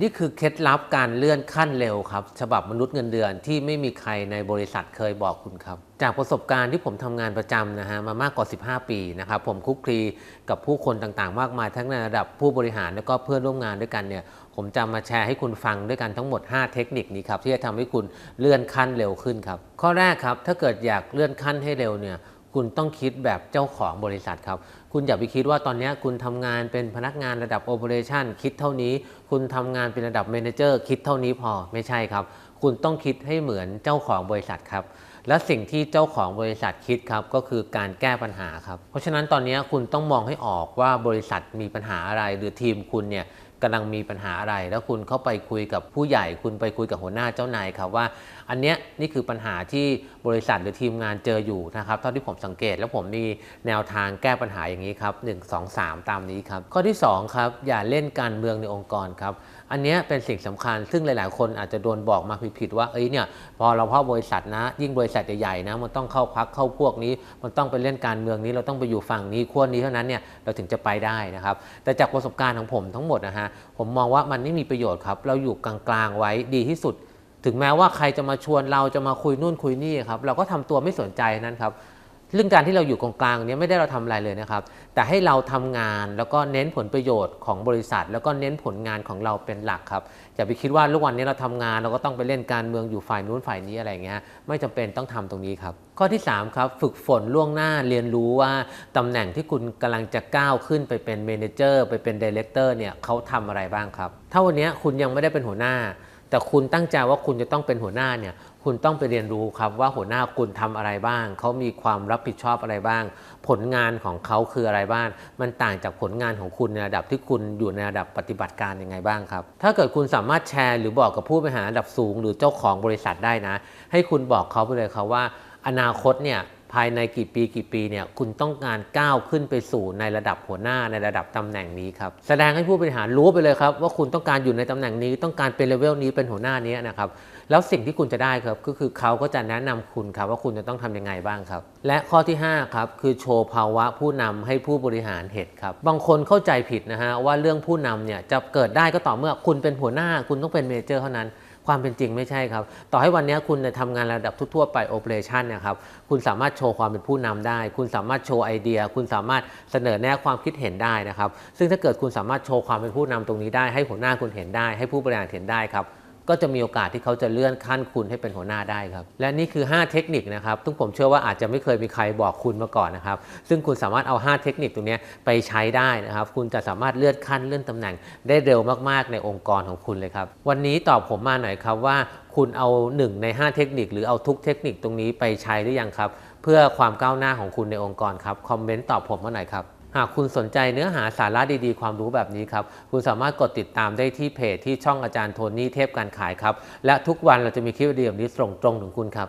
นี่คือเคล็ดลับการเลื่อนขั้นเร็วครับ ฉบับมนุษย์เงินเดือนที่ไม่มีใครในบริษัทเคยบอกคุณครับ จากประสบการณ์ที่ผมทำงานประจำนะฮะมามากกว่า 15 ปีนะครับ ผมคุกคลีกับผู้คนต่างๆ มากมายทั้งในระดับผู้บริหารแล้วก็เพื่อนร่วมงานด้วยกันเนี่ยผมจะมาแชร์ให้คุณฟังด้วยกันทั้งหมด 5 เทคนิคนี้ครับที่จะทำให้คุณเลื่อนขั้นเร็วขึ้นครับข้อแรกครับถ้าเกิดอยากเลื่อนขั้นให้เร็วเนี่ย คุณต้องคิดแบบเจ้าของบริษัทครับ คุณอย่าไปคิดว่าตอนนี้คุณทำงานเป็นพนักงานระดับโอเปอเรชันคิดเท่านี้ คุณทำงานเป็นระดับเมนเจอร์คิดเท่านี้พอไม่ใช่ครับ คุณต้องคิดให้เหมือนเจ้าของบริษัทครับ และสิ่งที่เจ้าของบริษัทคิดครับก็คือการแก้ปัญหาครับ เพราะฉะนั้นตอนนี้คุณต้องมองให้ออกว่าบริษัทมีปัญหาอะไรหรือทีมคุณเนี่ย กำลังมีปัญหาอะไร แล้วคุณเข้าไปคุยกับผู้ใหญ่ คุณไปคุยกับหัวหน้าเจ้านายครับว่า อันเนี้ยนี่คือปัญหาที่บริษัทหรือทีมงานเจออยู่นะครับเท่าที่ผมสังเกต แล้วผมมีแนวทางแก้ปัญหาอย่างนี้ครับ1 2 3 ตามนี้ครับข้อที่2ครับอย่าเล่นการเมืองในองค์กรครับ อันนี้เป็นสิ่งสำคัญ ซึ่งหลาย ๆ คนอาจจะโดนบอกมาผิดๆว่าเอ้ยเนี่ยพอเราเข้าบริษัทนะ ยิ่งบริษัทใหญ่ๆนะมันต้องเข้าพักเข้าพวกนี้ มันต้องไปเล่นการเมืองนี้เราต้องไปอยู่ฝั่งนี้ขั้วนี้เท่านั้นเนี่ยเราถึงจะไปได้นะครับ แต่จากประสบการณ์ของผมทั้งหมดนะฮะผมมองว่ามันไม่มีประโยชน์ครับ เราอยู่กลางๆไว้ดีที่สุด ถึงแม้ว่าใครจะมาชวนเราจะมาคุยนู่นคุยนี่ครับเราก็ทำตัวไม่สนใจนั้นครับ เรื่องการที่เราอยู่กลางเนี้ไม่ได้เราทำอะไรเลยนะครับ แต่ให้เราทำงานแล้วก็เน้นผลประโยชน์ของบริษัท แล้วก็เน้นผลงานของเราเป็นหลักครับอย่าไปคิดว่าทุกวันนี้เราทำงานเราก็ต้องไปเล่นการเมืองอยู่ฝ่ายนู้นฝ่ายนี้อะไรเงี้ยไม่จำเป็นต้องทำตรงนี้ครับ ข้อที่ 3 ครับ ฝึกฝนล่วงหน้าเรียนรู้ว่าตำแหน่งที่คุณกำลังจะก้าวขึ้นไปเป็นเมนเจอร์ไปเป็นดีเลกเตอร์เนี่ยเขาทำอะไรบ้างครับถ้าวันนี้คุณยังไม่ได้เป็นหัวหน้า แต่คุณตั้งใจว่าคุณจะต้องเป็นหัวหน้าเนี่ยคุณต้องไปเรียนรู้ครับว่าหัวหน้าคุณทำอะไรบ้าง เขามีความรับผิดชอบอะไรบ้าง ผลงานของเขาคืออะไรบ้าง มันต่างจากผลงานของคุณในระดับที่คุณอยู่ในระดับปฏิบัติการยังไงบ้างครับ ถ้าเกิดคุณสามารถแชร์หรือบอกกับผู้บริหารระดับสูง หรือเจ้าของบริษัทได้นะ ให้คุณบอกเขาไปเลยครับว่า อนาคตเนี่ย ภายในกี่ปีกี่ปีเนี่ยคุณต้องการก้าวขึ้นไปสู่ในระดับหัวหน้าในระดับตำแหน่งนี้ครับแสดงให้ผู้บริหารรู้ไปเลยครับว่าคุณต้องการอยู่ในตำแหน่งนี้ต้องการเป็นเลเวลนี้เป็นหัวหน้านี้นะครับแล้วสิ่งที่คุณจะได้ครับก็คือเขาก็จะแนะนำคุณครับว่าคุณจะต้องทำยังไงบ้างครับ และข้อที่5ครับคือโชว์ภาวะผู้นำให้ผู้บริหารเห็นครับบางคนเข้าใจผิดนะฮะว่าเรื่องผู้นำเนี่ยจะเกิดได้ก็ต่อเมื่อคุณเป็นหัวหน้า คุณต้องเป็นเมเจอร์เท่านั้น ความเป็นจริงไม่ใช่ครับ ต่อให้วันนี้คุณเนี่ยทำงานระดับทั่วไปโอเปอเรชันเนี่ยครับ คุณสามารถโชว์ความเป็นผู้นำได้ คุณสามารถโชว์ไอเดีย คุณสามารถเสนอแนะความคิดเห็นได้นะครับ ซึ่งถ้าเกิดคุณสามารถโชว์ความเป็นผู้นำตรงนี้ได้ ให้หัวหน้าคุณเห็นได้ ให้ผู้บริหารเห็นได้ครับ ก็จะมีโอกาสที่เขาจะเลื่อนขั้นคุณให้เป็นหัวหน้าได้ครับ และนี่คือ 5 เทคนิคนะครับซึ่งผมเชื่อว่าอาจจะไม่เคยมีใครบอกคุณมาก่อนนะครับ ซึ่งคุณสามารถเอา 5 เทคนิคตรงนี้ไปใช้ได้นะครับ คุณจะสามารถเลื่อนขั้นเลื่อนตำแหน่ง ได้เร็วมากๆในองค์กรของคุณเลยครับ วันนี้ตอบผมมาหน่อยครับว่า คุณเอา 1 ใน 5 เทคนิค หรือเอาทุกเทคนิคตรงนี้ไปใช้หรือยังครับ เพื่อความก้าวหน้าของคุณในองค์กรครับ คอมเมนต์ตอบผมมาหน่อยครับ หากคุณสนใจเนื้อหาสาระดีๆ ความรู้แบบนี้ครับ คุณสามารถกดติดตามได้ที่เพจที่ช่องอาจารย์โทนี่เทพการขายครับ และทุกวันเราจะมีคลิปวิดีโอแบบนี้ส่งตรงถึงคุณครับ